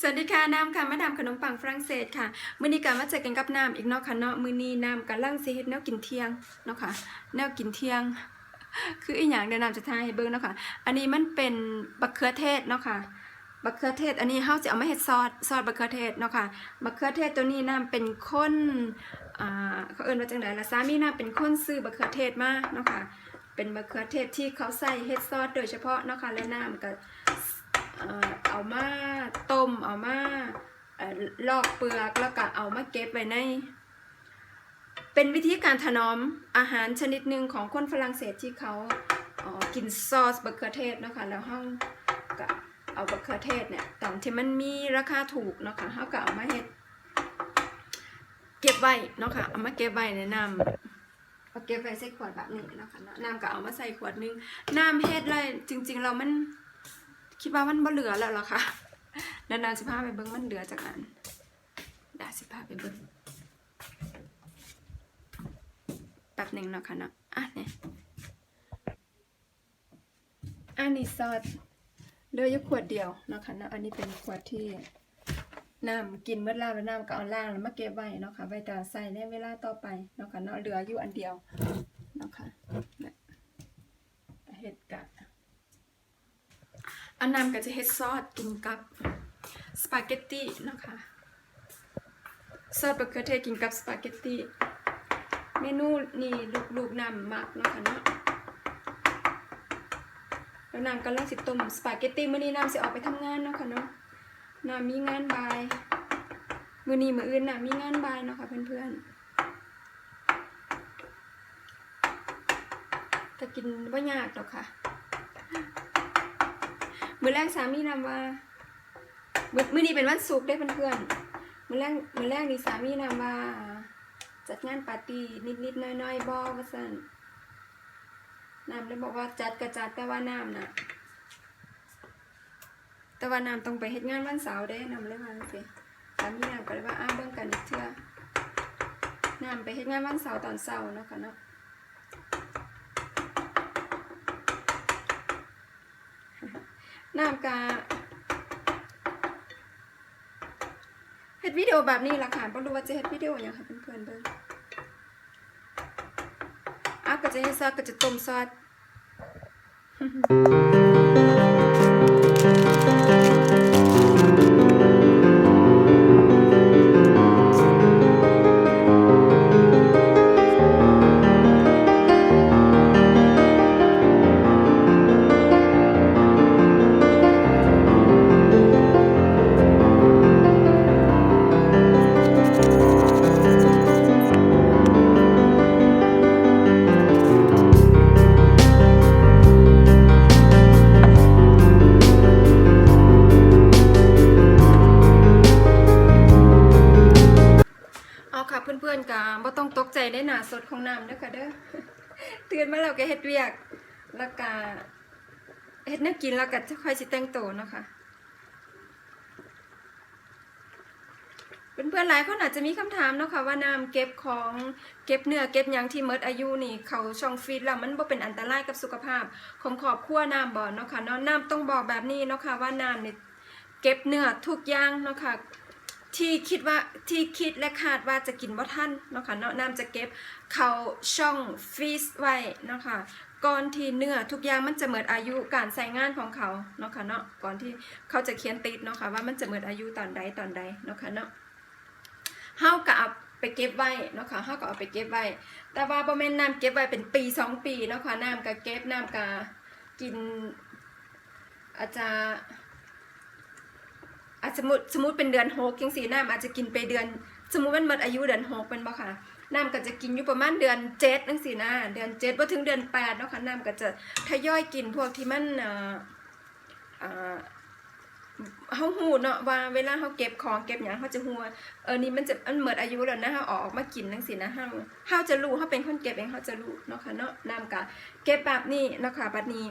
สวัสดีค่ะน้ำค่ะมาดามขนมปังฝรั่งเศสค่ะมื้อนี้ก็มาเจอกันกับน้ำอีกเนาะค่ะเนาะมื้อนี้น้ำกำลังสิเฮ็ดแนวกินเที่ยงเนาะค่ะแนวกินเที่ยง คืออีหยังเดี๋ยวน้ำจะทายให้เบิ่งเนาะค่ะ อันนี้มันเป็นบักเขือเทศเนาะค่ะบักเขือเทศ อันนี้เฮาจะเอามาเฮ็ดซอสซอสบักเขือเทศเนาะค่ะบักเขือเทศตัวนี้น้ำเป็นคนอ่าเขาเอิ้นว่าจังไดล่ะสามีน้ำเป็นคนซื้อบักเขือเทศมาเนาะค่ะเป็นบักเขือเทศที่เขาใส่เฮ็ดซอสโดยเฉพาะเนาะค่ะและน้ำก็ เอามาต้ม เอามาอลอกเปลือกแล้วก็เอามาเก็บไว้ใน เป็นวิธีการถนอมอาหารชนิดหนึ่งของคนฝรั่งเศสที่เขาเกินซอสบักเขือเทศนะคะแล้วห้องก็เอาบักเขือเทศเนี่ยตอนที่มันมีราคาถูกนะคะเขาก็เอามาเฮ็ดเก็บไว้นะคะเอามาเก็บไว้ในน้ำเอาเก็บไว้ใส่ขวดแบบนี้เนะคะนาะน้ำก็เอามาใส่ขวดหนึงน้ำเฮ็ดเลยจริง ๆ เรามัน คิดว่ามันบ่เหลือแล้วเหรอคะนานๆสิพาไปเบิ่งมันเหลือจากอันดาสิพาไปเบิ่งแป๊บหนึ่งเนาะค่ะเนาะอะเนี่ยอันนี้ซอสเหลืออยู่ขวดเดียวเนาะค่ะเนาะอันนี้เป็นขวดที่น้ำกินเมื่อแล้วแล้วน้ำก็เอาล่างแล้วมาเก็บไว้เนาะค่ะไว้ตาใส่ในเวลาต่อไปเนาะค่ะเนาะเหลืออยู่อันเดียวเนาะค่ะเนี่เห็ดกะ อันนำก็จะเฮ็ดซอสกินกับสปาเกตตี้นะคะซอสบะเขือเทศกินกับสปาเกตตี้เมนูนี่ลูกๆนำมักนะคะเนาะแล้วนางก็ลังสิต้มสปาเกตตี้มื้อนี้นำสิออกไปทำงานเนาะค่ะเนาะนำมีงานบ่ายมื้อนี้มื้ออื่นน่ะมีงานบ่ายเนาะค่ะเพื่อนๆก็กินบ่ยากดอกค่ะ มื้อแรกสามีนำว่ามือมื้อนี้เป็นวันศุกร์ได้เพื่อนๆมื้อแรกมื้อแรกนี่สามีนำว่า จัดงานปาร์ตี้นิดๆน้อยๆบ่ว่าซั่นนำเลยบอกว่าจัดก็จัดแต่ว่าน้ำนะแต่ว่าน้ำต้องไปเฮ็ดงานวันเสาร์เด้นำเลยว่าจังซี่สามีนำก็เลยว่าอ้าวเบิ่งกันอีกเทื่อน้ำไปเฮ็ดงานวันเสาร์ตอนเช้าเนาะค่ะเนาะ น้ำกาเฮ็ดวิดีโอแบบนี้ล่ะค่ะบ่รู้ว่าจะเฮ็ดวิดีโอหยังค่ะเพื่อนๆเบิ่งอะก็จะเฮ็ดซอสก็จะต้มซอส เฮ็ดแนวกินแล้วก็จะค่อยสิแต่งตัวเนาะค่ะเพื่อนๆหลายคนอาจจะมีคำถามเนาะค่ะว่าน้ำเก็บของเก็บเนื้อเก็บยังที่หมดอายุนี่เขาช่องฟีดแล้วมันบ่เป็นอันตรายกับสุขภาพของครอบครัวน้ำบ่เนาะค่ะเนาะน้ำต้องบอกแบบนี้เนาะค่ะว่าน้ำนี่เก็บเนื้อทุกอย่างเนาะค่ะที่คิดว่าที่คิดและคาดว่าจะกินบ่ทันเนาะค่ะเนาะน้ำจะเก็บเขาช่องฟรีซไว้เนาะค่ะ ก่อนที่เนื้อทุกอย่างมันจะหมดอายุการใช้งานของเขาเนาะค่ะเนาะก่อนที่เขาจะเขียนติดเนาะค่ะว่ามันจะหมดอายุตอนใดตอนใดเนาะค่ะเนาะเฮาก็เอาไปเก็บไว้เนาะค่ะเฮาก็เอาไปเก็บไว้ แต่ว่าบ่แม่นน้ำเก็บไว้เป็นปีสองปีเนาะค่ะน้ำก็เก็บน้ำก็กินอาจจะอาจจะสมมติสมมติเป็นเดือนหกยังสีน้ำอาจจะกินไปเดือน สมมติมันหมดอายุเดือนหกเป็นบ่ค่ะ น้ำก็จะกินอยู่ประมาณเดือนเจ็ดนั่งสีนะเดือนเจ็ดพอถึงเดือนแปดเนาะค่ะน้ำก็จะทยอยกินพวกที่มันเอ่อเอ่อเฮาหูเนาะว่าเวลาเฮาเก็บของเก็บหยังเฮาจะฮู้ว่าเออนี่มันจะมันหมดอายุแล้วนะเฮาออกมากินจังซี่นะเฮาเฮาจะรู้เฮาเป็นคนเก็บเองเฮาจะรู้เนาะค่ะเนาะน้ำก็เก็บแบบนี้เนาะค่ะบัดนี้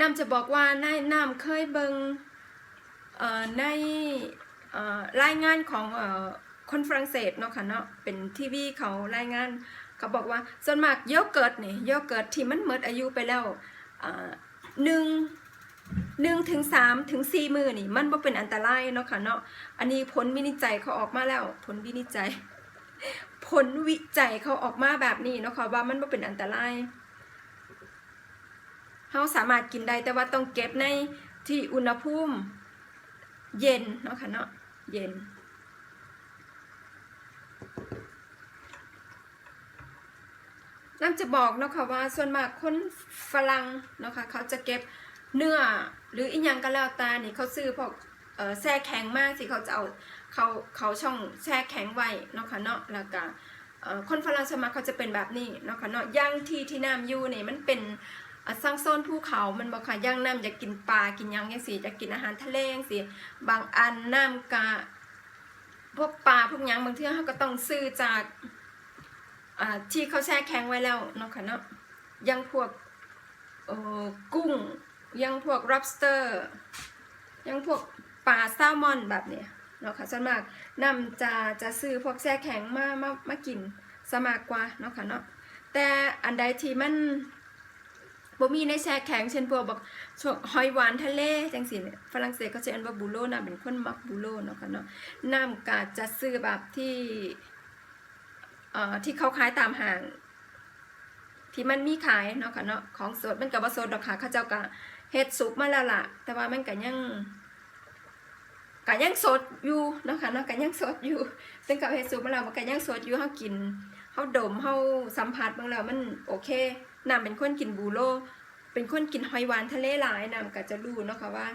น้ำจะบอกว่าในน้ำเคยเบิงเอ่อในเอ่อรายงานของเอ่อ คนฝรั่งเศสเนาะค่ะเนาะเป็นทีวีเขารายงาน เขาบอกว่าส่วนมากโยเกิร์ตนี่โยเกิร์ตที่มันหมดอายุไปแล้วหนึ่งหนึ่งถึงสามถึงสี่มือนี่มันบ่เป็นอันตรายเนาะค่ะเนาะอันนี้ผลวินิจฉัยเขาออกมาแล้ว ผลวินิจฉัยผลวิจัยเขาออกมาแบบนี้เนาะค่ะว่ามันบ่เป็นอันตรายเขาสามารถกินได้แต่ว่าต้องเก็บในที่อุณหภูมิ เย็นเนาะค่ะเนาะเย็น น้ำจะบอกเนาะค่ะว่าส่วนมากคนฝรั่งเนาะค่ะเขาจะเก็บเนื้อหรืออีหยังก็แล้วแต่นี่เขาซื้อพวกแช่แข็งมากสิเขาจะเอาเขาเขาช่องแช่แข็งไว้เนาะค่ะเนาะแล้วก็คนฝรั่งสวนมาเขาจะเป็นแบบนี้เนาะค่ะเนาะย่างที่ที่น้ำอยู่นี่มันเป็นสร้างโซนภูเขา มันบอกค่ะย่างน้ำอยากกินปลา กินยังยังสิอยากกินอาหารทะเลยังสิบางอันน้ำกะพวกปลาพวกยังบางทีเขาก็ต้องซื้อจาก ที่เขาแช่แข็งไว้แล้วเนาะค่ะเนาะยังพวกกุ้ง ยังพวก lobster อยังพวกปลาแซลมอนแบบเนี้ยเนาะค่ะส่วนมากนำจะจะซื้อพวกแช่แข็งมามามากินสมากกว่าเนาะค่ะเนาะแต่อันใดที่มันบ่มีในแช่แข็งเช่นพวกบอกหอยหวานทะเลจังสิเนี่ยฝรั่งเศสเขาจะเรียกว่าบูโรนะเป็นคนมักบูโรเนาะค่ะเนาะน้ำกาจะซื้อแบบที่ ที่เขาขายตามห้าง ที่มันมีขายเนาะค่ะเนาะของสดมันกับว่าสดดอกค่ะเขาเจ้าก็เฮ็ดสุกมาแล้วล่ะ แต่ว่ามันก็ยังก็ยังสดอยู่เนาะค่ะเนาะก็ยังสดอยู่ ซึ่งกับเฮ็ดสุกมาแล้วมันก็ยังสดอยู่เฮากินเฮาดมเฮาสัมผัสเบางแล้วมันโอเคน้ำเป็นคนกินบูโรเป็นคนกินหอยหวานทะเลหลายน้ำก็จะรู้เนาะค่ะว่า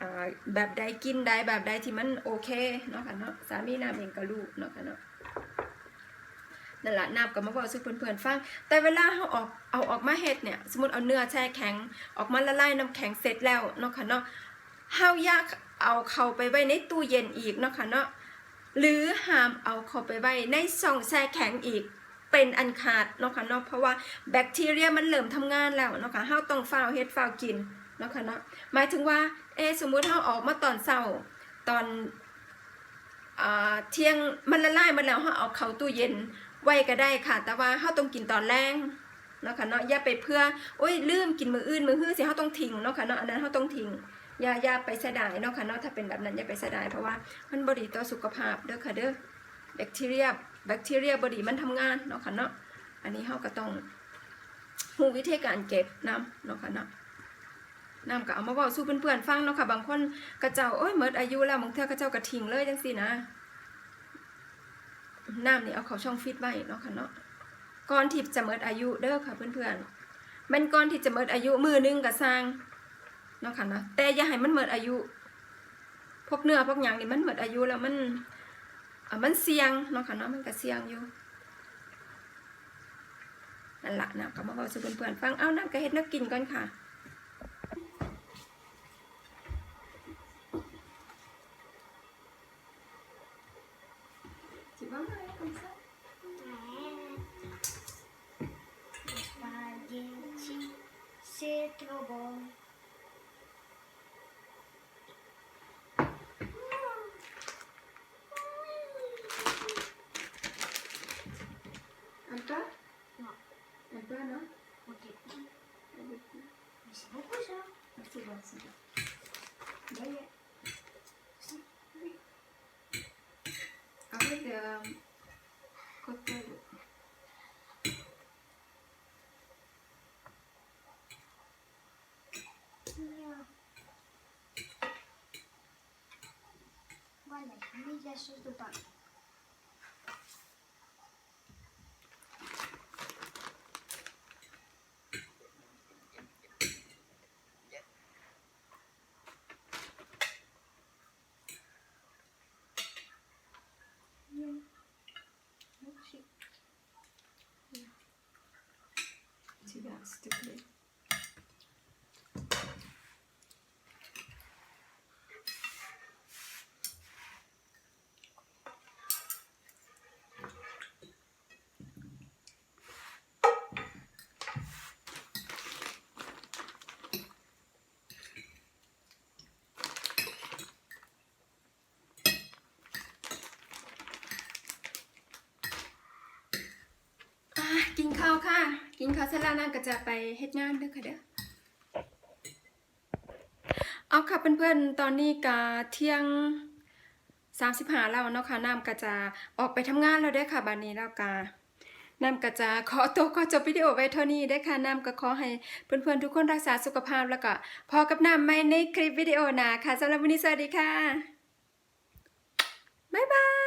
อ่าแบบใดกินใดแบบใดที่มันโอเคเนาะค่ะเนาะสามีน้ำเองก็รู้เนาะค่ะเนาะ นั่นแหละนับกับมาบอกสู่เพื่อนๆฟัง แต่เวลาเขาออกเอาออกมาเฮ็ดเนี่ย สมมติเอาเนื้อแช่แข็ง ออกมาละลายน้ำแข็งเสร็จแล้วเนาะค่ะเนาะเฮายากเอาเขาไปไว้ในตู้เย็นอีกเนาะค่ะเนาะหรือห้ามเอาเขาไปไว้ในช่องแช่แข็งอีกเป็นอันขาดเนาะค่ะเนาะเพราะว่าแบคทีเรียมันเริ่มทำงานแล้วเนาะค่ะเฮาต้องฝ้าวเฮ็ดฝ้าวกินเนาะค่ะเนาะหมายถึงว่าเอสมมุติเฮาออกมาตอนเช้าตอนอ่าเที่ยงมันละลายมาแล้วเฮาเอาเข้าตู้เย็น ไว้ก็ได้ค่ะ แต่ว่าเฮาต้องกินตอนแรงเนาะค่ะเนาะอย่าไปเพื่อโอ้ยลืมกินมืออื่นมือฮื้อสิเฮาต้องทิ้งเนาะค่ะเนาะอันนั้นเฮาต้องทิ้งอย่าอย่าไปเสียดายเนาะค่ะเนาะถ้าเป็นแบบนั้นอย่าไปเสียดายเพราะว่ามันบดีต่อสุขภาพเด้อค่ะเด้อแบคทีเรียแบคทีเรียบดีมันทำงานเนาะค่ะเนาะอันนี้เฮาก็ต้องฮู้วิธีการเก็บน้ำเนาะค่ะเนาะน้ำก็เอามาเว้าสู่เพื่อนๆฟังเนาะค่ะบางคนก็เจ้าโอ้ยหมดอายุแล้วบางเทื่อก็เจ้าก็ทิ้งเลยจังซี่นะ น้ำนี่เอาเขาช่องฟิตไว้เนาะค่ะเนาะก่อนที่จะเมิดอายุเด้อค่ะเพื่อนๆมันก่อนที่จะเมิดอายุมือหนึงก็สร้างเนาะค่ะเนาะแต่อย่าให้มันเมิดอายุพวกเนื้อพวกหยังนี่มันเมิดอายุแล้วมันมันเสี่ยงเนาะค่ะเนาะมันก็เสี่ยงอยู่นั่นละนะก็มาบอกสู่เพื่อนๆฟังเอาน้ำก็เฮ็ดนักกินก่อนค่ะ ser não? Antoine Non. Antoine, non Ok. mas é beaucoup ça. C'est bon, c'est bon. D'ailleurs. Oui. En fait, euh... Jeszcze tutaj. Тебя stupid. กินข้าวค่ะ กินข้าวเสร็จแล้วนางก็จะไปเฮ็ดงานเด้อค่ะเด้อเอาค่ะเพื่อนๆ ตอนนี้กาเที่ยง35แล้วเนาะค่ะน้ำก็จะออกไปทำงานแล้วเด้อค่ะบัดนี้แล้วกาน้ำก็จะขอตัวขอจบวิดีโอไว้เท่านี้ได้ค่ะน้ำก็ขอให้เพื่อนๆ ทุกคนรักษาสุขภาพแล้วก็พอกับน้ำไม่ในคลิปวิดีโอหนาค่ะสำหรับวันนี้สวัสดีค่ะ บ๊ายบาย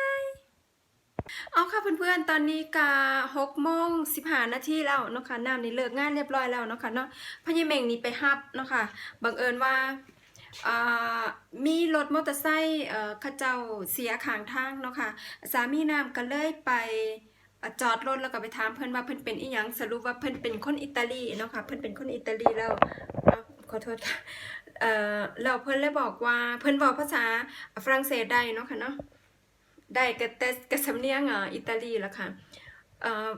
เอาค่ะเพื่อนๆ ตอนนี้กา6โมง15นาทีแล้วเนาะค่ะน้ำนี่เลิกงานเรียบร้อยแล้วเนาะค่ะเนาะพญเม่งนี่ไปฮับเนาะค่ะบังเอิญว่าามีรถมอเตอร์ไซค์เอ่อเขาเจ้าเสียขางทางเนาะค่ะสามีนามก็เลยไปอจอดรถแล้วก็ไปถามเพิ่อนว่าเพิ่อนเป็นอีหยังสรุปว่าเพิ่อนเป็นคนอิตาลีเนาะค่ะเพิ่อนเป็นคนอิตาลีแล้วขอโทษค่ะเอ่อแล้วเพิ่อนเลยบอกว่าเพิ่อนบอกภาษาฝรั่งเศสได้เนาะค่ะเนาะ ได้ก็แต่ก็สำเนียงอะอิตาลีละค่ะเอ่อ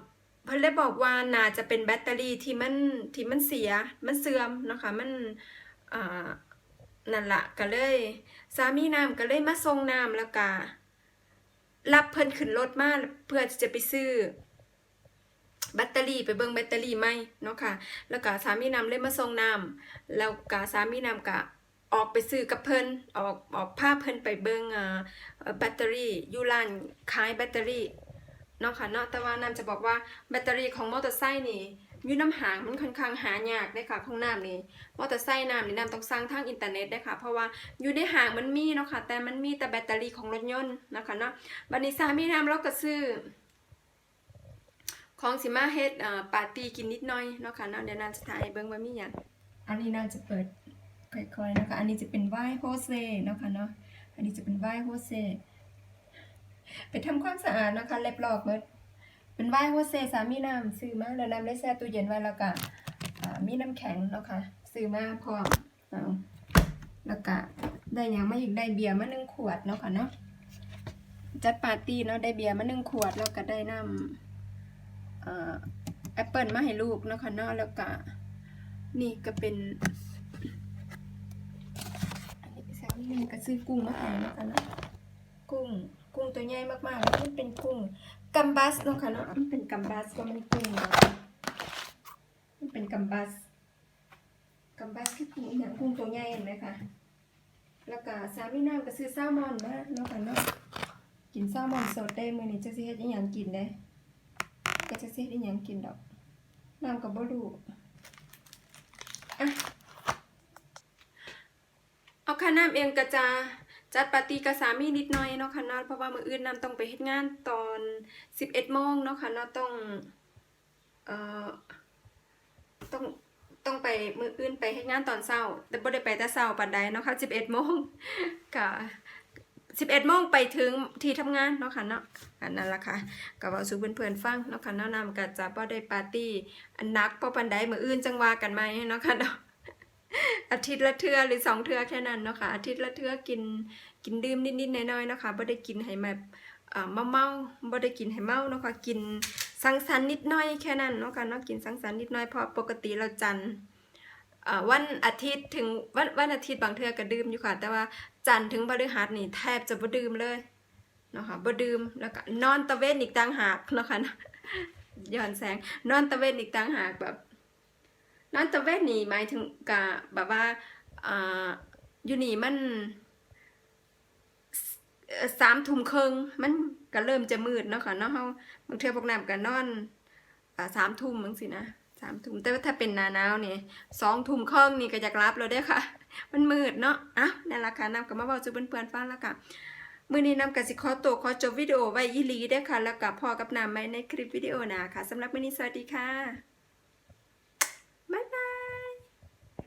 เพิ่นเลยบอกว่าน่าจะเป็นแบตเตอรี่ที่มันที่มันเสียมันเสื่อมนะคะมันอ่านั่นละก็เลยสามีน้ำก็เลยมาส่งน้ำแล้วก็รับเพิ่นขึ้นรถมาเพื่อจะไปซื้อแบตเตอรี่ไปเบิ่งแบตเตอรี่ไหมเนาะค่ะ แล้วก็สามีน้ำเลยมาส่งน้ำแล้วก็สามีน้ำก็ ออกไปซื้อกับเพิ่นออกออกพาเพิ่นไปเบิ่งอ่าเอ่อแบตเตอรี่ยูรานขายแบตเตอรี่เนาะค่ะเนาะแต่ว่าน้ำจะบอกว่าแบตเตอรี่ของมอเตอร์ไซค์นี่ยู่น้ำหางมันค่อนข้างหายากเลยค่ะของน้ำนี่มอเตอร์ไซค์น้ำนี่น้ำต้องสั่งทางอินเทอร์เน็ตได้ค่ะ เพราะว่าอยู่ในหางมันมีเนาะค่ะแต่มันมีแต่แบตเตอรี่ของรถยนต์นะคะเนาะบัดนี้สามีน้ำเราก็ซื้อของสิมาเฮ็ดปาร์ตี้กินนิดหน่อยเนาะค่ะเนาะเดี๋ยวน้ำจะถ่ายเบิ่งว่ามีหยังอันนี้น้ำจะเปิด ค่อยๆนะคะ อันนี้จะเป็นไวน์โฮเซ่นะคะเนาะ อันนี้จะเป็นไวน์โฮเซ่ไปทำความสะอาดนะคะเล็บหลอกหมดเป็นไวน์โฮเซ่สามีน้ำซื้อมาแล้วน้ำได้แช่ตู้เย็นไว้แล้วก็มีน้ำแข็งนะคะซื้อมาพร้อมแล้วก็ได้ยังไมาอีกได้เบียร์มาหนึ่งขวดเนาะค่ะเนาะจัดปาร์ตี้เนาะได้เบียร์มาหนึ่งขวดแล้วก็ได้น้ำแอปเปิลมาให้ลูกเนาะค่ะเนาะแล้วก็นี่ก็เป็น นี่ก็ซื้อกุ้งมาให้นาะค่ะเนาะกุ้ง กุ้งตัวใหญ่มากๆแล้วมันเป็นกุ้งกัมบัสเนาะค่ะเนาะมันเป็นกัมบัสก็มันกุ้งเนาะมันเป็นกัมบัสกัมบัสคือกุ้งอย่างกุ้งตัวใหญ่เห็นไหมคะแล้วก็สามีน้ำก็ซื้อแซลมอนมาเนาะค่ะเนาะกินแซลมอนสดได้มื้อนี้จักสิเฮ็ดอีหยังกินเด้ก็จักสิเฮ็ดอีหยังกินดอกน้ำก็บ่รู้อะ เอาค่ะน้ำเองก็จะจัดปาร์ตี้กับสามีนิดหน่อยเนาะค่ะเนาะเพราะว่ามื้ออื่นน้ำต้องไปเฮ็ดงานตอน 11โมงเนาะค่ะเนาะต้องเอ่อต้องต้องไปมืออื่นไปเฮ็ดงานตอนเช้า แต่บ่ได้ไปแต่เช้าปานใดเนาะค่ะ11โมงก็11โมงไปถึงที่ทำงานเนาะค่ะเนาะอันนั้นล่ะค่ะก็เว้าสู่เพื่อนๆฟังเนาะค่ะเนาะนำก็จะบ่ได้ปาร์ตี้อันนักบ่ปานใดมื้ออื่นจังว่ากันใหม่เนาะค่ะเนาะ อาทิตย์ละเทือหรือสองเทือแค่นั้นเนาะค่ะอาทิตย์ละเทือกินกินดื่มนิดๆน่อยๆเนาะค่ะบ่ได้กินให้แบบเอ่อเมาๆบ่ได้กินให้เมาเนาะค่ะกินสังสรรค์นิดหน่อยแค่นั้นเนาะค่ะเนาะกินสังสรรค์นิดหน่อยเพราะปกติเราจันวันอาทิตย์ถึงวันวันอาทิตย์บางเทือก็ดื่มอยู่ค่ะ แต่ว่าจันถึงพฤหัสนี่แทบจะบ่ดื่มเลยเนาะค่ะบ่ดื่มแล้วก็นอนตะเวนอีกต่างหากเนาะคะเนาะย้อนแสงนอนตะเวนอีกต่างหากแบบ นอนตะเวนนี่หมายถึงกะแบบว่าอ่าอยู่นี่มันสามทุ่มครึ่งมันก็เริ่มจะมืดเนาะค่ะเนาะเฮาบางเทื่อพวกน้ำก็นอนสามทุ่มจังสินะสามทุ่มแต่ว่าถ้าเป็นหนาหนาวนี่สองทุ่มครึ่งนี่ก็อยากรับแล้วเด้อค่ะ มันมืดเนาะอะนั่นละค่ะน้ำก็มาเว้าสู่เพื่อนๆฟังล้วค่ะมื้อนี้น้ำกสิขอตัวขอจบวิดีโอไว้อีหลีเด้ค่ะ แล้วก็พอกับน้ำไว้ในคลิปวิดีโอหนาค่ะสำหรับมื้อนี้สวัสดีค่ะ